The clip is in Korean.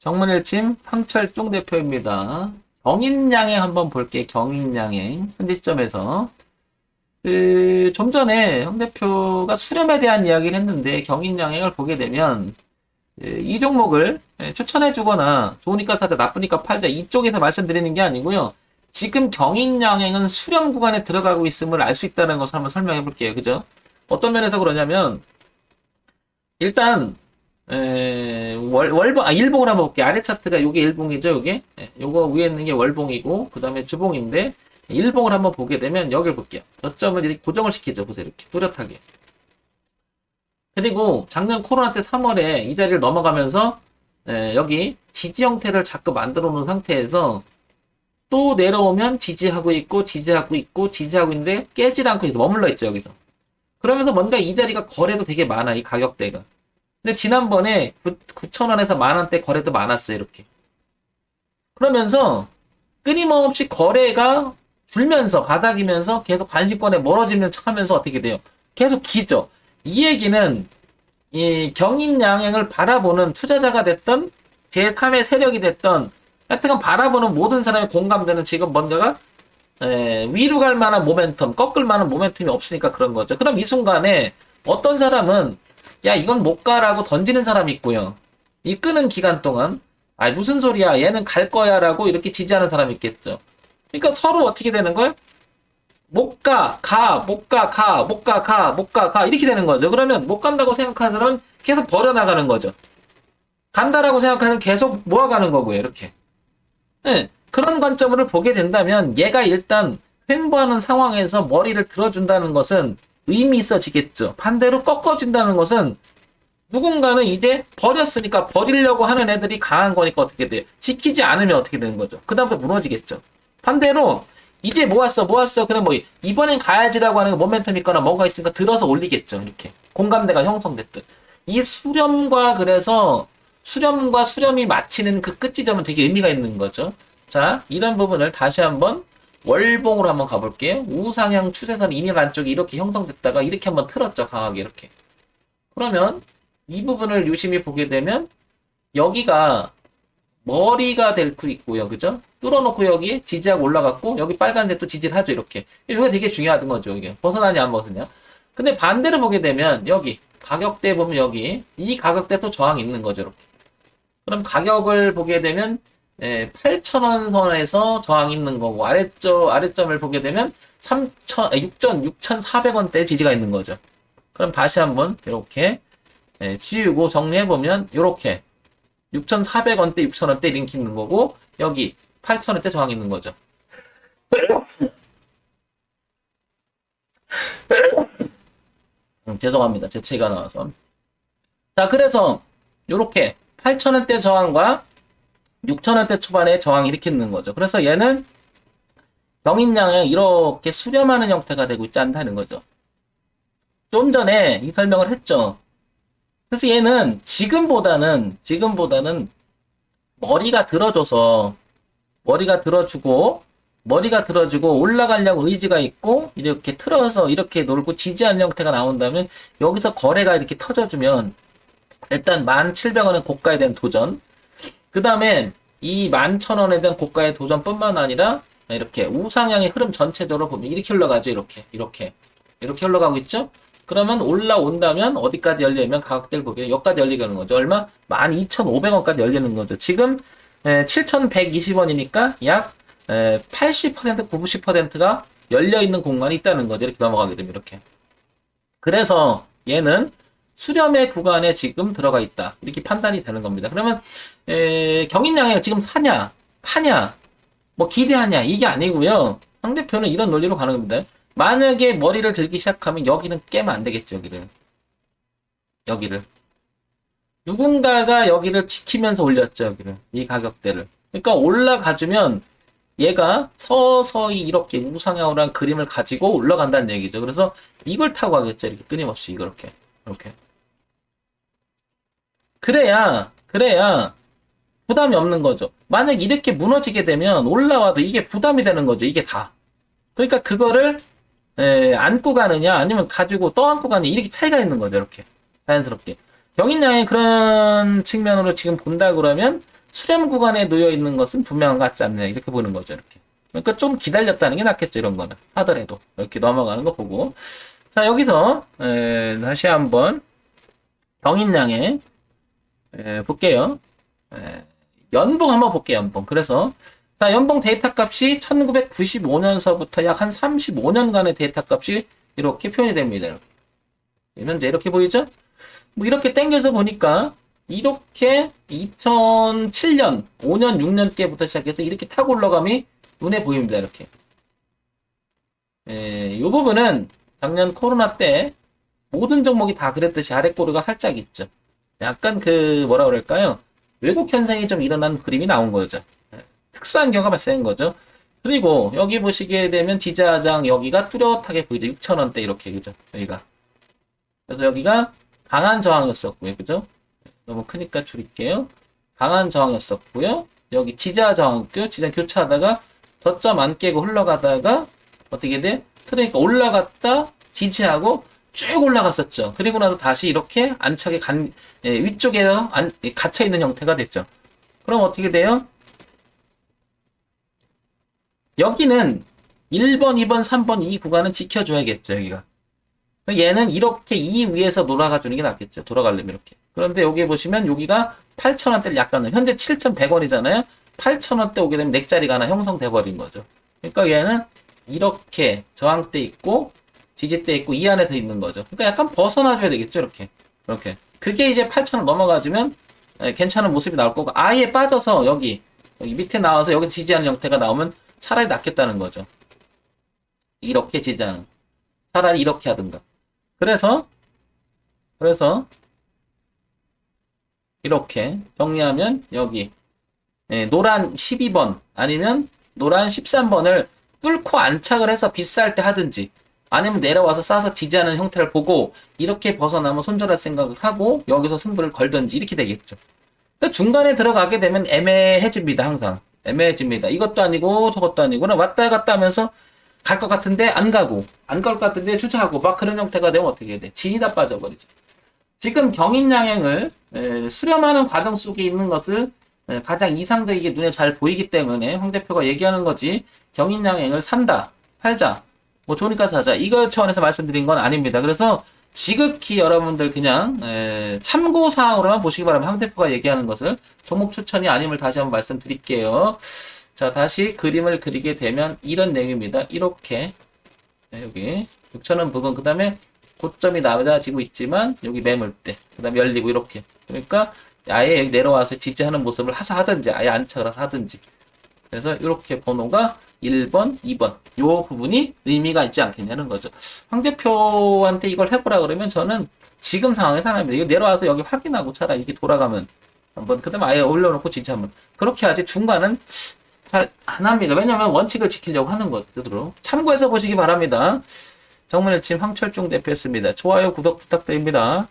정문일침 황철종 대표입니다. 경인양행 한번 볼게요. 경인양행 현재 시점에서 그, 좀 전에 황 대표가 수렴에 대한 이야기를 했는데 경인양행을 보게 되면 예, 이 종목을 예, 추천해주거나 좋으니까 사자 나쁘니까 팔자 이쪽에서 말씀드리는 게 아니고요. 지금 경인양행은 수렴 구간에 들어가고 있음을 알 수 있다는 것을 한번 설명해 볼게요. 그죠? 어떤 면에서 그러냐면 일단 에, 월, 월봉, 아, 일봉을 한번 볼게요. 아래 차트가 요게 일봉이죠, 요게. 예, 요거 위에 있는 게 월봉이고, 그 다음에 주봉인데, 일봉을 한번 보게 되면 여기를 볼게요. 저점을 이렇게 고정을 시키죠. 보세요. 이렇게. 뚜렷하게. 그리고 작년 코로나 때 3월에 이 자리를 넘어가면서, 에, 여기 지지 형태를 자꾸 만들어 놓은 상태에서 또 내려오면 지지하고 있고, 지지하고 있고, 지지하고 있는데 깨질 않고 머물러 있죠, 여기서. 그러면서 뭔가 이 자리가 거래도 되게 많아, 이 가격대가. 근데 지난번에 9,000원에서 만원대 거래도 많았어요, 이렇게. 그러면서 끊임없이 거래가 줄면서, 바닥이면서 계속 관심권에 멀어지는 척 하면서 어떻게 돼요? 계속 기죠. 이 얘기는 이 경인 양행을 바라보는 투자자가 됐던 제3의 세력이 됐던 하여튼 바라보는 모든 사람의 공감되는 지금 뭔가가 에, 위로 갈 만한 모멘텀, 꺾을 만한 모멘텀이 없으니까 그런 거죠. 그럼 이 순간에 어떤 사람은 야 이건 못 가라고 던지는 사람이 있고요. 이 끄는 기간 동안 아 무슨 소리야 얘는 갈 거야라고 이렇게 지지하는 사람이 있겠죠. 그러니까 서로 어떻게 되는 거예요? 못 가, 가, 못 가, 가, 못 가, 가, 못 가, 가 이렇게 되는 거죠. 그러면 못 간다고 생각하는 사람은 계속 버려나가는 거죠. 간다라고 생각하는 계속 모아가는 거고요. 이렇게. 네, 그런 관점으로 보게 된다면 얘가 일단 횡보하는 상황에서 머리를 들어준다는 것은 의미 있어지겠죠. 반대로 꺾어준다는 것은 누군가는 이제 버렸으니까 버리려고 하는 애들이 강한 거니까 어떻게 돼요? 지키지 않으면 어떻게 되는 거죠? 그 다음부터 무너지겠죠. 반대로 이제 모았어 모았어 그럼 뭐 이번엔 가야지라고 하는 모멘텀 있거나 뭐가 있으니까 들어서 올리겠죠. 이렇게 공감대가 형성됐든 이 수렴과 그래서 수렴과 수렴이 맞히는 그 끝지점은 되게 의미가 있는 거죠. 자 이런 부분을 다시 한번 월봉으로 한번 가볼게요. 우상향 추세선 인일 안쪽이 이렇게 형성됐다가 이렇게 한번 틀었죠. 강하게 이렇게. 그러면 이 부분을 유심히 보게 되면 여기가 머리가 될 수 있고요. 그죠? 뚫어놓고 여기 지지하고 올라갔고 여기 빨간색 또 지지를 하죠. 이렇게. 이게 되게 중요한 거죠. 이게. 벗어나냐 안 벗어나냐. 근데 반대로 보게 되면 여기 가격대 보면 여기 이 가격대 또 저항이 있는 거죠. 이렇게. 그럼 가격을 보게 되면 예, 8,000원 선에서 저항이 있는 거고 아래쪽 아래점을 보게 되면 3,000 6,000 6,400원대 지지가 있는 거죠. 그럼 다시 한번 이렇게 예, 지우고 정리해 보면 이렇게 6,400원대 6,000원대 링크 있는 거고 여기 8,000원대 저항이 있는 거죠. 음, 죄송합니다. 제 체가 나와서. 자, 그래서 이렇게 8,000원대 저항과 6천원대 초반에 저항이 일으키는 거죠. 그래서 얘는 병인량에 이렇게 수렴하는 형태가 되고 있지 않다는 거죠. 좀 전에 이 설명을 했죠. 그래서 얘는 지금보다는, 지금보다는 머리가 들어줘서, 머리가 들어주고, 머리가 들어주고 올라가려고 의지가 있고, 이렇게 틀어서 이렇게 놀고 지지하는 형태가 나온다면, 여기서 거래가 이렇게 터져주면, 일단 1,700원의 고가에 대한 도전, 그 다음에 이 11,000원에 대한 고가의 도전뿐만 아니라 이렇게 우상향의 흐름 전체적으로 보면 이렇게 흘러가죠. 이렇게 이렇게 이렇게 흘러가고 있죠. 그러면 올라온다면 어디까지 열리면 가격대를 보게 여기까지 열리게 하는 거죠. 얼마? 12,500원까지 열리는 거죠. 지금 7,120원이니까 약 80% 90%가 열려 있는 공간이 있다는 거죠. 이렇게 넘어가게 되면 이렇게. 그래서 얘는 수렴의 구간에 지금 들어가 있다. 이렇게 판단이 되는 겁니다. 그러면 에, 경인양이 지금 사냐, 파냐, 뭐 기대하냐 이게 아니고요. 상대편은 이런 논리로 가는 겁니다. 만약에 머리를 들기 시작하면 여기는 깨면 안 되겠죠. 여기를 여기를 누군가가 여기를 지키면서 올렸죠. 여기를 이 가격대를. 그러니까 올라가주면 얘가 서서히 이렇게 우상향으로 한 그림을 가지고 올라간다는 얘기죠. 그래서 이걸 타고 가겠죠. 이렇게 끊임없이 이렇게 이렇게. 그래야, 그래야 부담이 없는 거죠. 만약 이렇게 무너지게 되면 올라와도 이게 부담이 되는 거죠. 이게 다. 그러니까 그거를 에, 안고 가느냐 아니면 가지고 떠안고 가느냐 이렇게 차이가 있는 거죠. 이렇게 자연스럽게. 경인량의 그런 측면으로 지금 본다 그러면 수렴 구간에 놓여 있는 것은 분명한 것 같지 않냐 이렇게 보는 거죠 이렇게 그러니까 좀 기다렸다는 게 낫겠죠 이런 거는 하더라도 이렇게 넘어가는 거 보고 자 여기서 에, 다시 한번 병인량에 에, 볼게요 에, 연봉 한번 볼게요 연봉 그래서 자 연봉 데이터 값이 1995년서부터 약 한 35년간의 데이터 값이 이렇게 표현이 됩니다. 현재 이렇게 보이죠 뭐 이렇게 땡겨서 보니까 이렇게 2007년, 5년, 6년 때부터 시작해서 이렇게 타고 올라감이 눈에 보입니다. 이렇게. 예, 이 부분은 작년 코로나 때 모든 종목이 다 그랬듯이 아랫꼬리가 살짝 있죠. 약간 그 뭐라 그럴까요? 왜곡 현상이 좀 일어난 그림이 나온 거죠. 예, 특수한 경우가 발생한 거죠. 그리고 여기 보시게 되면 지자장 여기가 뚜렷하게 보이죠. 6천원대 이렇게 그죠? 여기가. 그래서 여기가 강한 저항이었었고요. 그죠? 너무 크니까 줄일게요. 강한 저항이었었고요. 여기 지자 저항이었고요. 지자 교차하다가 저점 안 깨고 흘러가다가 어떻게 돼? 트레이가 올라갔다 지지하고 쭉 올라갔었죠. 그리고 나서 다시 이렇게 안착에 간 예, 위쪽에 안, 예, 갇혀 있는 형태가 됐죠. 그럼 어떻게 돼요? 여기는 1번, 2번, 3번 이 구간은 지켜줘야겠죠. 여기가. 얘는 이렇게 이 위에서 돌아가 주는 게 낫겠죠. 돌아가려면 이렇게. 그런데 여기 보시면 여기가 8,000원대를 약간 현재 7,100원이잖아요. 8,000원대 오게 되면 넥자리가 하나 형성돼 버린 거죠. 그러니까 얘는 이렇게 저항대 있고 지지대 있고 이 안에 서 있는 거죠. 그러니까 약간 벗어나줘야 되겠죠. 이렇게. 이렇게. 그게 이제 8,000원 넘어가주면 예, 괜찮은 모습이 나올 거고 아예 빠져서 여기 여기 밑에 나와서 여기 지지하는 형태가 나오면 차라리 낫겠다는 거죠. 이렇게 지지하는. 차라리 이렇게 하든가. 그래서 그래서 이렇게 정리하면 여기 예, 노란 12번 아니면 노란 13번을 뚫고 안착을 해서 비쌀 때 하든지 아니면 내려와서 싸서 지지하는 형태를 보고 이렇게 벗어나면 손절할 생각을 하고 여기서 승부를 걸든지 이렇게 되겠죠. 그러니까 중간에 들어가게 되면 애매해집니다 항상 애매해집니다. 이것도 아니고 저것도 아니고 왔다 갔다 하면서 갈 것 같은데 안 가고 안 갈 것 같은데 주차하고 막 그런 형태가 되면 어떻게 돼? 진이 다 빠져버리죠. 지금 경인양행을 에, 수렴하는 과정 속에 있는 것을 에, 가장 이상적이게 눈에 잘 보이기 때문에 황 대표가 얘기하는 거지 경인양행을 산다, 팔자, 뭐 좋으니까 사자 이거 차원에서 말씀드린 건 아닙니다. 그래서 지극히 여러분들 그냥 에, 참고 사항으로만 보시기 바랍니다. 황 대표가 얘기하는 것을 종목 추천이 아님을 다시 한번 말씀드릴게요. 자 다시 그림을 그리게 되면 이런 내용입니다. 이렇게 네, 여기 6천원 부근 그 다음에 고점이 낮아지고 있지만 여기 매물대 그 다음에 열리고 이렇게 그러니까 아예 내려와서 지지하는 모습을 하사 하든지 아예 안착을 하든지 그래서 이렇게 번호가 1번, 2번 요 부분이 의미가 있지 않겠냐는 거죠. 황 대표한테 이걸 해보라 그러면 저는 지금 상황에서 하나입니다. 이거 내려와서 여기 확인하고 차라리 이게 돌아가면 한번 그 다음에 아예 올려놓고 지지하면 그렇게 하지 중간은 잘 안 합니다. 왜냐하면 원칙을 지키려고 하는 것들로 참고해서 보시기 바랍니다. 정문일침 황철중 대표였습니다. 좋아요, 구독 부탁드립니다.